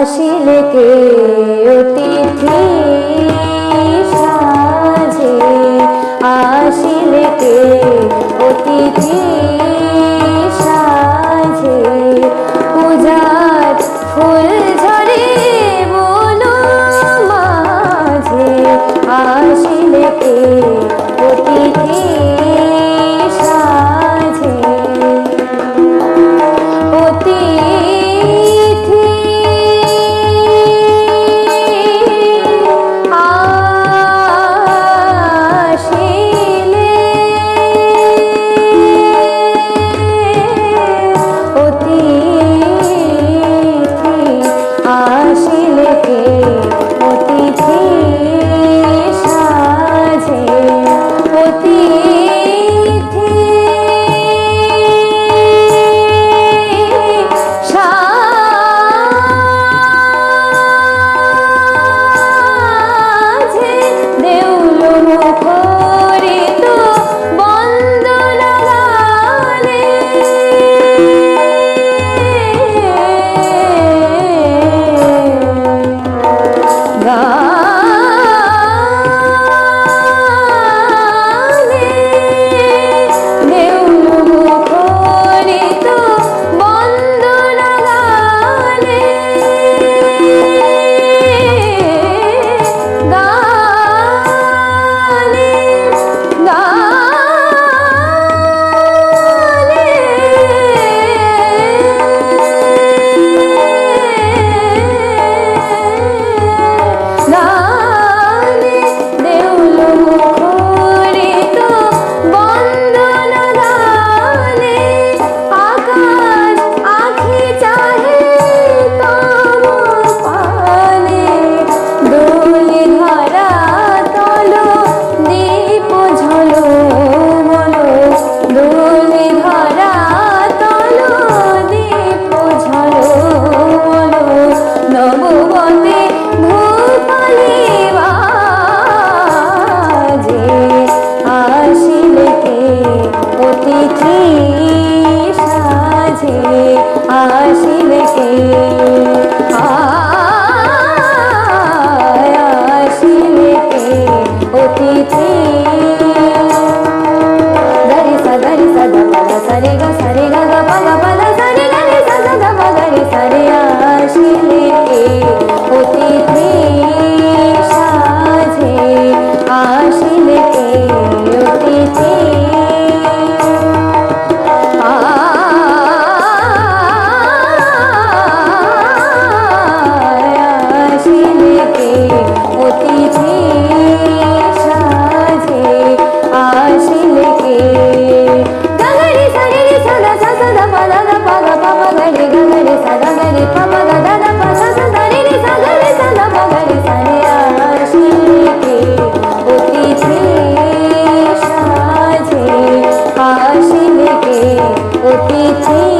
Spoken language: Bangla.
আসিলে কে অতিথি সাজে আসিলে কে অতিথি ছেলেকে কাছে